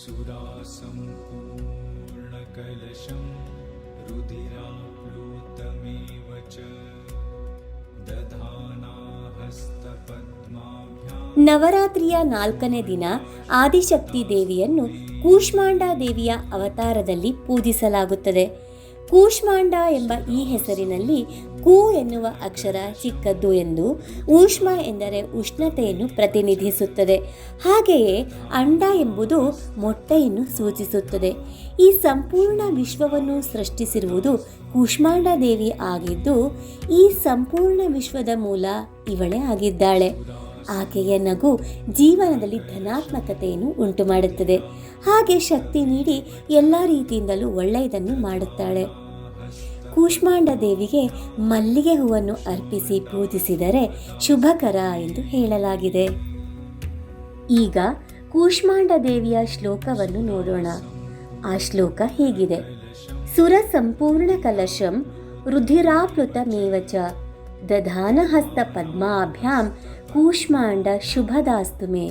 सुरासम्पूर्णकलशं रुधिराप्लुतमेव च दधाना हस्तपद्माभ्यां ನವರಾತ್ರಿಯ ನಾಲ್ಕನೇ ದಿನ ಆದಿಶಕ್ತಿ ದೇವಿಯನ್ನು ಕೂಷ್ಮಾಂಡ ದೇವಿಯ ಅವತಾರದಲ್ಲಿ ಪೂಜಿಸಲಾಗುತ್ತದೆ ಕೂಷ್ಮಾಂಡ ಎಂಬ ಈ ಹೆಸರಿನಲ್ಲಿ ಕು ಎನ್ನುವ ಅಕ್ಷರ ಚಿಕ್ಕದ್ದು ಎಂದು ಊಷ್ಮ ಎಂದರೆ ಉಷ್ಣತೆಯನ್ನು ಪ್ರತಿನಿಧಿಸುತ್ತದೆ. ಹಾಗೆಯೇ ಅಂಡ ಎಂಬುದು ಮೊಟ್ಟೆಯನ್ನು ಸೂಚಿಸುತ್ತದೆ. ಈ ಸಂಪೂರ್ಣ ವಿಶ್ವವನ್ನು ಸೃಷ್ಟಿಸಿರುವುದು ಕೂಷ್ಮಾಂಡ ದೇವಿ ಆಗಿದ್ದು, ಈ ಸಂಪೂರ್ಣ ವಿಶ್ವದ ಮೂಲ ಇವಳೇ ಆಗಿದ್ದಾಳೆ. ಆಕೆಯ ನಗು ಜೀವನದಲ್ಲಿ ಧನಾತ್ಮಕತೆಯನ್ನು ಉಂಟು ಮಾಡುತ್ತದೆ ಹಾಗೆ ಶಕ್ತಿ ನೀಡಿ ಎಲ್ಲ ರೀತಿಯಿಂದಲೂ ಒಳ್ಳೆಯದನ್ನು ಮಾಡುತ್ತಾಳೆ. ಕೂಷ್ಮಾಂಡ ದೇವಿಗೆ ಮಲ್ಲಿಗೆ ಹೂವನ್ನು ಅರ್ಪಿಸಿ ಪೂಜಿಸಿದರೆ ಶುಭಕರ ಎಂದು ಹೇಳಲಾಗಿದೆ. ಈಗ ಕೂಷ್ಮಾಂಡ ದೇವಿಯ ಶ್ಲೋಕವನ್ನು ನೋಡೋಣ. ಆ ಶ್ಲೋಕ ಹೀಗಿದೆ. ಸುರ ಸಂಪೂರ್ಣ ಕಲಶಂ ರುಧಿರಾಪೃತ ಮೇವಚ ದಧಾನಹಸ್ತ ಪದ್ಮಾಭ್ಯಾಂ ಕೂಷ್ಮಾಂಡ ಶುಭದಾಸ್ತುಮೆ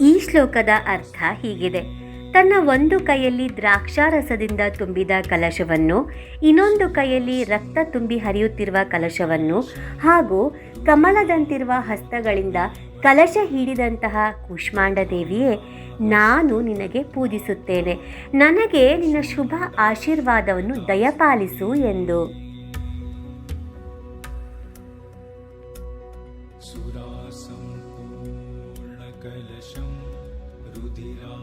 ಈ ಶ್ಲೋಕದ ಅರ್ಥ ಹೀಗಿದೆ. ತನ್ನ ಒಂದು ಕೈಯಲ್ಲಿ ದ್ರಾಕ್ಷಾರಸದಿಂದ ತುಂಬಿದ ಕಲಶವನ್ನು, ಇನ್ನೊಂದು ಕೈಯಲ್ಲಿ ರಕ್ತ ತುಂಬಿ ಹರಿಯುತ್ತಿರುವ ಕಲಶವನ್ನು ಹಾಗೂ ಕಮಲದಂತಿರುವ ಹಸ್ತಗಳಿಂದ ಕಲಶ ಹಿಡಿದಂತಹ ಕುಷ್ಮಾಂಡದೇವಿಯೇ, ನಾನು ನಿನಗೆ ಪೂಜಿಸುತ್ತೇನೆ. ನನಗೆ ನಿನ್ನ ಶುಭ ಆಶೀರ್ವಾದವನ್ನು ದಯಪಾಲಿಸು ಎಂದು. सुरासं ಕಲಶಂ ರುಧಿರಾ